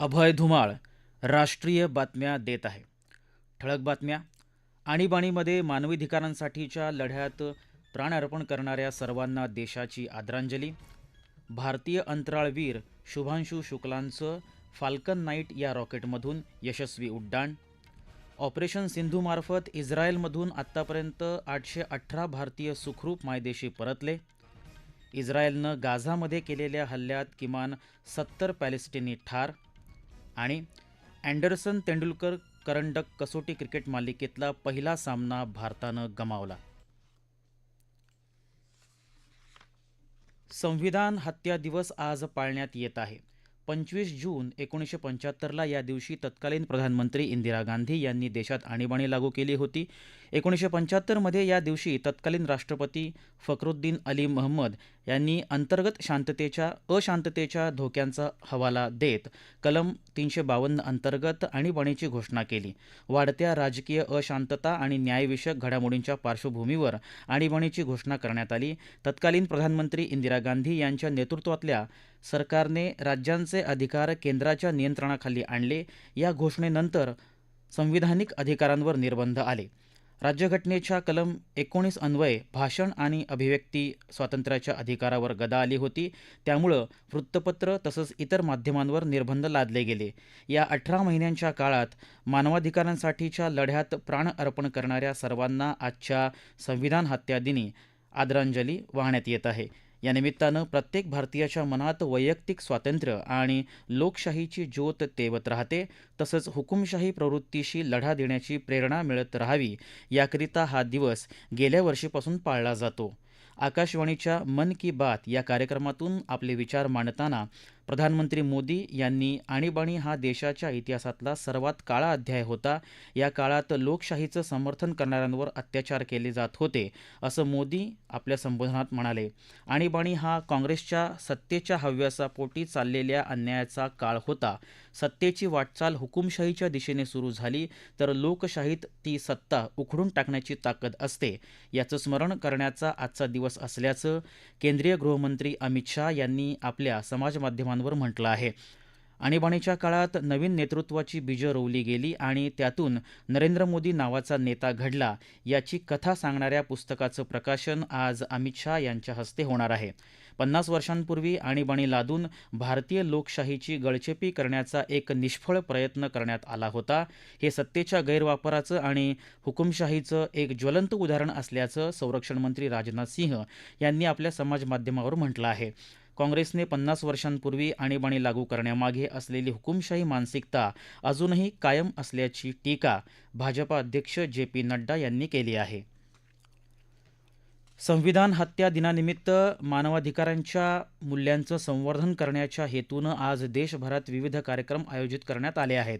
अभय धुमाळ राष्ट्रीय बातम्या देत आहे. ठळक बातम्या. आणीबाणीमध्ये मानवाधिकारांसाठीच्या लढ्यात प्राणार्पण करणाऱ्या सर्वांना देशाची आदरांजली. भारतीय अंतराळवीर शुभांशू शुक्लांचं फाल्कन नाईट या रॉकेटमधून यशस्वी उड्डाण. ऑपरेशन सिंधूमार्फत इस्रायलमधून आत्तापर्यंत आठशे अठरा भारतीय सुखरूप मायदेशी परतले. इस्रायलनं गाझामध्ये केलेल्या हल्ल्यात किमान सत्तर पॅलेस्टिनी ठार. आणि अँडरसन तेंडुलकर करंडक कसोटी क्रिकेट मालिकेतला पहिला सामना भारतानं गमावला. संविधान हत्या दिवस आज पाळण्यात येत आहे. पंचवीस जून एकोणीसशे पंच्याहत्तरला या दिवशी तत्कालीन प्रधानमंत्री इंदिरा गांधी यांनी देशात आणीबाणी लागू केली होती. एकोणीसशे पंच्याहत्तरमध्ये या दिवशी तत्कालीन राष्ट्रपती फखरुद्दीन अली महम्मद यांनी अंतर्गत शांततेच्या अशांततेच्या धोक्यांचा हवाला देत कलम तीनशे बावन्न अंतर्गत आणीबाणीची घोषणा केली. वाढत्या राजकीय अशांतता आणि न्यायविषयक घडामोडींच्या पार्श्वभूमीवर आणीबाणीची घोषणा करण्यात आली. तत्कालीन प्रधानमंत्री इंदिरा गांधी यांच्या नेतृत्वातल्या सरकारने राज्यांचे अधिकार केंद्राच्या नियंत्रणाखाली आणले. या घोषणेनंतर संविधानिक अधिकारांवर निर्बंध आले. राज्यघटनेच्या कलम एकोणीस अन्वये भाषण आणि अभिव्यक्ती स्वातंत्र्याच्या अधिकारावर गदा आली होती. त्यामुळं वृत्तपत्र तसंच इतर माध्यमांवर निर्बंध लादले गेले. या अठरा महिन्यांच्या काळात मानवाधिकारांसाठीच्या लढ्यात प्राण अर्पण करणाऱ्या सर्वांना आजच्या संविधान हत्या दिनी आदरांजली वाहण्यात येत आहे. या निमित्तानं प्रत्येक भारतीयाच्या मनात वैयक्तिक स्वातंत्र्य आणि लोकशाहीची ज्योत तेवत राहते. तसंच हुकुमशाही प्रवृत्तीशी लढा देण्याची प्रेरणा मिळत राहावी याकरिता हा दिवस गेल्या वर्षीपासून पाळला जातो. आकाशवाणीच्या मन की बात या कार्यक्रमातून आपले विचार मांडताना प्रधानमंत्री मोदी यांनी आणीबाणी हा देशाच्या इतिहासातला सर्वात काळा अध्याय होता. या काळात लोकशाहीचं समर्थन करणाऱ्यांवर अत्याचार केले जात होते असं मोदी आपल्या संबोधनात म्हणाले. आणीबाणी हा काँग्रेसच्या सत्तेच्या हव्यासापोटी चाललेल्या अन्यायाचा काळ होता. सत्तेची वाटचाल हुकुमशाहीच्या दिशेने सुरू झाली तर लोकशाहीत ती सत्ता उखडून टाकण्याची ताकद असते. याचं स्मरण करण्याचा आजचा दिवस असल्याचं केंद्रीय गृहमंत्री अमित शाह यांनी आपल्या समाजमाध्यमांवर म्हटलं आहे. आणीबाणीच्या काळात नवीन नेतृत्वाची बीजं रोवली गेली आणि त्यातून नरेंद्र मोदी नावाचा नेता घडला याची कथा सांगणाऱ्या पुस्तकाचं प्रकाशन आज अमित शहा यांच्या हस्ते होणार आहे. पन्नास वर्षांपूर्वी आणीबाणी लादून भारतीय लोकशाहीची गळचेपी करण्याचा एक निष्फळ प्रयत्न करण्यात आला होता. हे सत्तेच्या गैरवापराचं आणि हुकुमशाहीचं एक ज्वलंत उदाहरण असल्याचं संरक्षण मंत्री राजनाथ सिंह यांनी आपल्या समाज माध्यमावर म्हटलं आहे. काँग्रेसने पन्नास वर्षांपूर्वी आणीबाणी लागू करण्यामागे असलेली हुकुमशाही मानसिकता अजूनही कायम असल्याची टीका भाजपा अध्यक्ष जे पी नड्डा यांनी केली आहे. संविधान हत्या दिनानिमित्त मानवाधिकारांच्या मूल्यांचं संवर्धन करण्याच्या हेतूनं आज देशभरात विविध कार्यक्रम आयोजित करण्यात आले आहेत.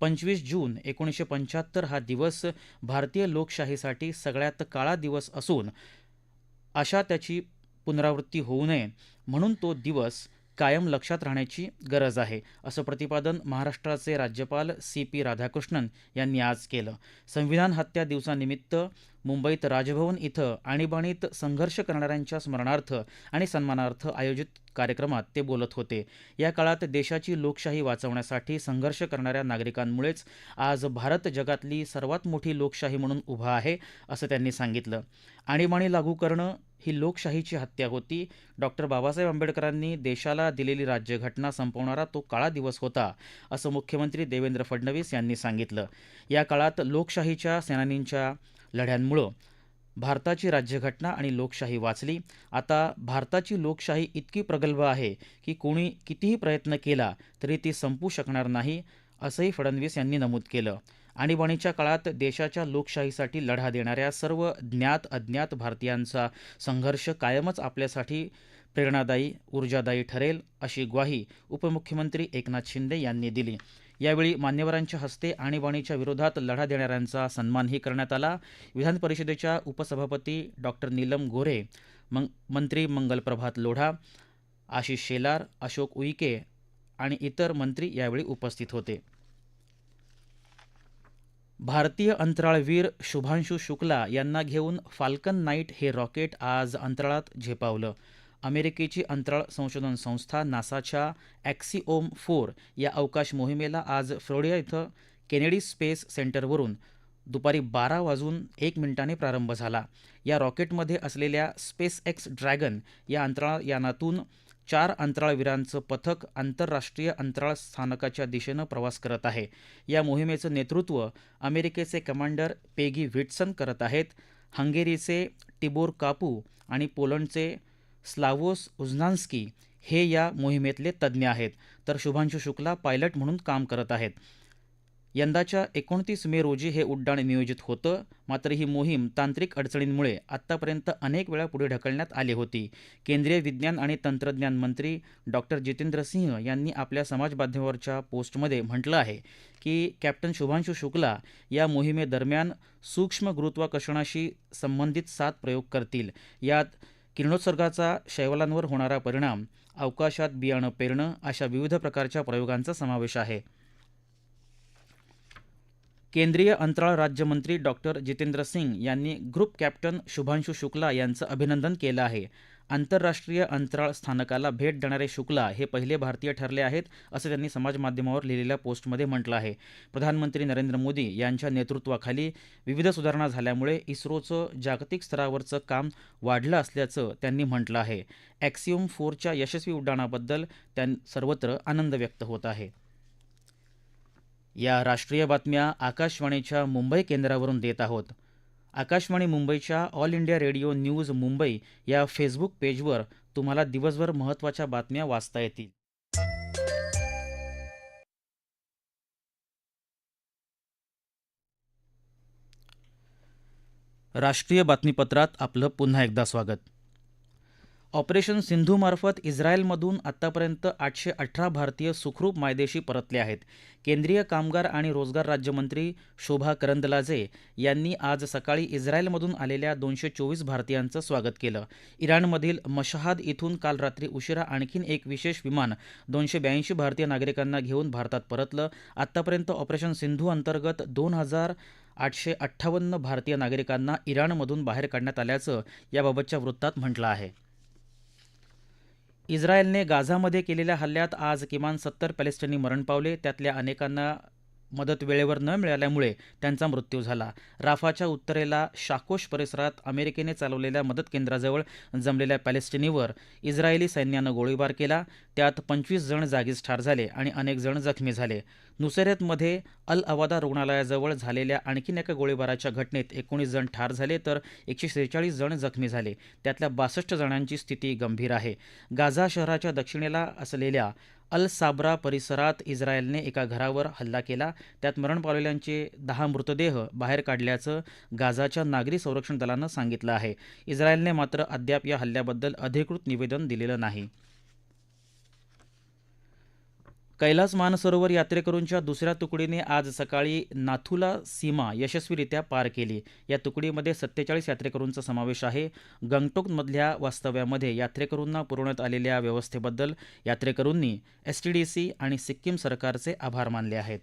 पंचवीस जून एकोणीसशे पंच्याहत्तर हा दिवस भारतीय लोकशाहीसाठी सगळ्यात काळा दिवस असून अशा त्याची पुनरावृत्ती होऊ नये. म्हणून तो दिवस कायम लक्षात राहण्याची गरज आहे असं प्रतिपादन महाराष्ट्राचे राज्यपाल सी पी राधाकृष्णन यांनी आज केलं. संविधान हत्या दिवसानिमित्त मुंबईत राजभवन इथं आणीबाणीत संघर्ष करणाऱ्यांच्या स्मरणार्थ आणि सन्मानार्थ आयोजित कार्यक्रमात ते बोलत होते. या काळात देशाची लोकशाही वाचवण्यासाठी संघर्ष करणाऱ्या नागरिकांमुळेच आज भारत जगातली सर्वात मोठी लोकशाही म्हणून उभा आहे असं त्यांनी सांगितलं. आणीबाणी लागू करणं ही लोकशाहीची हत्या होती. डॉक्टर बाबासाहेब आंबेडकरांनी देशाला दिलेली राज्यघटना संपवणारा तो काळा दिवस होता असं मुख्यमंत्री देवेंद्र फडणवीस यांनी सांगितलं. या काळात लोकशाहीच्या सेनानींच्या लढ्यांमुळं भारताची राज्यघटना आणि लोकशाही वाचली. आता भारताची लोकशाही इतकी प्रगल्भ आहे की कोणी कितीही प्रयत्न केला तरी ती संपू शकणार नाही असंही फडणवीस यांनी नमूद केलं. आणीबाणीच्या काळात देशाच्या लोकशाहीसाठी लढा देणाऱ्या सर्व ज्ञात अज्ञात भारतीयांचा संघर्ष कायमच आपल्यासाठी प्रेरणादायी ऊर्जादायी ठरेल अशी ग्वाही उपमुख्यमंत्री एकनाथ शिंदे यांनी दिली. यावेळी मान्यवरांच्या हस्ते आणीबाणीच्या विरोधात लढा देणाऱ्यांचा सन्मानही करण्यात आला. विधान परिषदेच्या उपसभापती डॉक्टर नीलम गोरे मंग मंत्री मंगलप्रभात लोढा आशिष शेलार अशोक उईके आणि इतर मंत्री यावेळी उपस्थित होते. भारतीय अंतराळवीर शुभांशू शुक्ला यांना घेऊन फाल्कन नाईट हे रॉकेट आज अंतराळात झेपावलं. अमेरिकेची अंतराळ संशोधन संस्था नासाच्या ॲक्सिओम फोर या अवकाश मोहिमेला आज फ्लोरिडा इथं केनेडी स्पेस सेंटरवरून दुपारी बारा वाजून एक मिनिटाने प्रारंभ झाला. या रॉकेटमध्ये असलेल्या स्पेस एक्स ड्रॅगन या अंतराळ यानातून चार अंतराळवीरांचं पथक आंतरराष्ट्रीय अंतराळ स्थानकाच्या दिशेनं प्रवास करत आहे. या मोहिमेचं नेतृत्व अमेरिकेचे कमांडर पेगी व्हिटसन करत आहेत. हंगेरीचे टिबोर कापू आणि पोलंडचे स्लावोस उझनान्स्की हे या मोहिमेतले तज्ज्ञ आहेत. तर शुभांशु शुक्ला पायलट म्हणून काम करत आहेत. यंदाच्या एकोणतीस मे रोजी हे उड्डाण नियोजित होतं. मात्र ही मोहीम तांत्रिक अडचणींमुळे आत्तापर्यंत अनेक वेळा पुढे ढकलण्यात आली होती. केंद्रीय विज्ञान आणि तंत्रज्ञान मंत्री डॉक्टर जितेंद्र सिंह यांनी आपल्या समाजमाध्यमावरच्या पोस्टमध्ये म्हटलं आहे की कॅप्टन शुभांशु शुक्ला या मोहिमेदरम्यान सूक्ष्म गुरुत्वाकर्षणाशी संबंधित सात प्रयोग करतील. यात किरणोत्सर्गाचा शैवालांवर होणारा परिणाम अवकाशात बियाणं पेरणं अशा विविध प्रकारच्या प्रयोगांचा समावेश आहे. केंद्रीय अंतराळ राज्यमंत्री डॉक्टर जितेंद्र सिंग यांनी ग्रुप कॅप्टन शुभांशु शुक्ला यांचं अभिनंदन केलं आहे. आंतरराष्ट्रीय अंतराळ स्थानकाला भेट देणारे शुक्ला हे पहिले भारतीय ठरले आहेत असं त्यांनी समाजमाध्यमावर लिहिलेल्या पोस्टमध्ये म्हटलं आहे. प्रधानमंत्री नरेंद्र मोदी यांच्या नेतृत्वाखाली विविध सुधारणा झाल्यामुळे इस्रोचं जागतिक स्तरावरचं काम वाढलं असल्याचं त्यांनी म्हटलं आहे. ॲक्सिओम फोरच्या यशस्वी उड्डाणाबद्दल त्यां सर्वत्र आनंद व्यक्त होत आहे. या राष्ट्रीय बातम्या आकाशवाणीच्या मुंबई केंद्रावरून देत आहोत. आकाशवाणी मुंबईच्या All India radio news Mumbai या फेसबुक पेजवर तुम्हाला दिवसभर महत्त्वाच्या बातम्या वाचता येतील. राष्ट्रीय बातमीपत्रात आपलं पुन्हा एकदा स्वागत. ऑपरेशन सिंधूमार्फत इस्रायलमधून आत्तापर्यंत आठशे अठरा भारतीय सुखरूप मायदेशी परतले आहेत. केंद्रीय कामगार आणि रोजगार राज्यमंत्री शोभा करंदलाजे यांनी आज सकाळी इस्रायलमधून आलेल्या दोनशे चोवीस भारतीयांचं स्वागत केलं. इराणमधील मशहाद इथून काल रात्री उशिरा आणखीन एक विशेष विमान दोनशे ब्याऐंशी भारतीय नागरिकांना घेऊन भारतात परतलं. आत्तापर्यंत ऑपरेशन सिंधू अंतर्गत दोन हजार आठशे अठ्ठावन्न भारतीय नागरिकांना इराणमधून बाहेर काढण्यात आल्याचं याबाबतच्या वृत्तात म्हटलं आहे. इस्रायलने गाझामध्ये केलेल्या हल्ल्यात आज किमान सत्तर पॅलेस्टिनी मरण पावले. त्यातल्या अनेकांना मदत वेळेवर न मिळाल्यामुळे त्यांचा मृत्यू झाला. राफाच्या उत्तरेला शाकोश परिसरात अमेरिकेने चालवलेल्या मदत केंद्राजवळ जमलेल्या पॅलेस्टिनीवर इस्रायली सैन्यानं गोळीबार केला. त्यात पंचवीस जण जागीच ठार झाले आणि अनेक जण जखमी झाले. नुसेरेतमध्ये अल अवादा रुग्णालयाजवळ झालेल्या आणखीन एका गोळीबाराच्या घटनेत एकोणीस जण ठार झाले तर एकशे सेहेचाळीस जण जखमी झाले. त्यातल्या बासष्ट जणांची स्थिती गंभीर आहे. गाझा शहराच्या दक्षिणेला असलेल्या अल साबरा परिसरात इस्रायलने एका घरावर हल्ला केला. त्यात मरण पावलेल्यांचे दहा मृतदेह बाहेर काढल्याचं गाझाच्या नागरी संरक्षण दलानं सांगितलं आहे. इस्रायलने मात्र अद्याप या हल्ल्याबद्दल अधिकृत निवेदन दिलेलं नाही. कैलास मानसरोवर यात्रेकरूंच्या दुसऱ्या तुकडीने आज सकाळी नाथुला सीमा यशस्वीरित्या पार केली. या तुकडीमध्ये सत्तेचाळीस यात्रेकरूंचा समावेश आहे. गंगटोकमधल्या वास्तव्यामध्ये यात्रेकरूंना पुरवण्यात आलेल्या व्यवस्थेबद्दल यात्रेकरूंनी एस टी डी सी आणि सिक्कीम सरकारचे आभार मानले आहेत.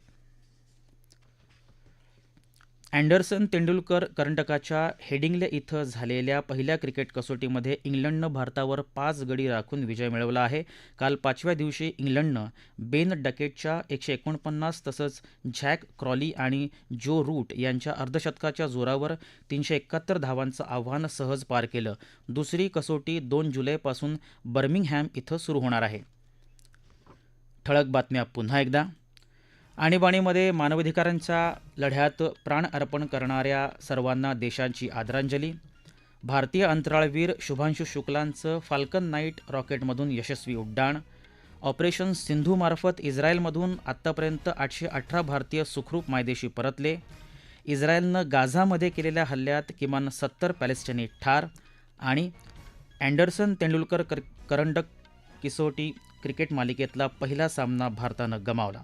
अँडरसन तेंडुलकर कर्नाटकाच्या हेडिंग्ले इथं झालेल्या पहिल्या क्रिकेट कसोटीमध्ये इंग्लंडनं भारतावर पाच गडी राखून विजय मिळवला आहे. काल पाचव्या दिवशी इंग्लंडनं बेन डकेटच्या एकशे एकोणपन्नास तसंच झॅक क्रॉली आणि जो रूट यांच्या अर्धशतकाच्या जोरावर तीनशे एकाहत्तर धावांचं आव्हान सहज पार केलं. दुसरी कसोटी दोन जुलैपासून बर्मिंगहॅम इथं सुरू होणार आहे. ठळक बातम्या पुन्हा एकदा. आणीबाणीमध्ये मानवाधिकारांच्या लढ्यात प्राण अर्पण करणाऱ्या सर्वांना देशांची आदरांजली. भारतीय अंतराळवीर शुभांशु शुक्लांचं फाल्कन नाईट रॉकेटमधून यशस्वी उड्डाण. ऑपरेशन सिंधूमार्फत इस्रायलमधून आत्तापर्यंत आठशे अठरा भारतीय सुखरूप मायदेशी परतले. इस्रायलनं गाझामध्ये केलेल्या हल्ल्यात किमान सत्तर पॅलेस्टिनी ठार आणि अँडरसन तेंडुलकर कर करंडक किसोटी क्रिकेट मालिकेतला पहिला सामना भारतानं गमावला.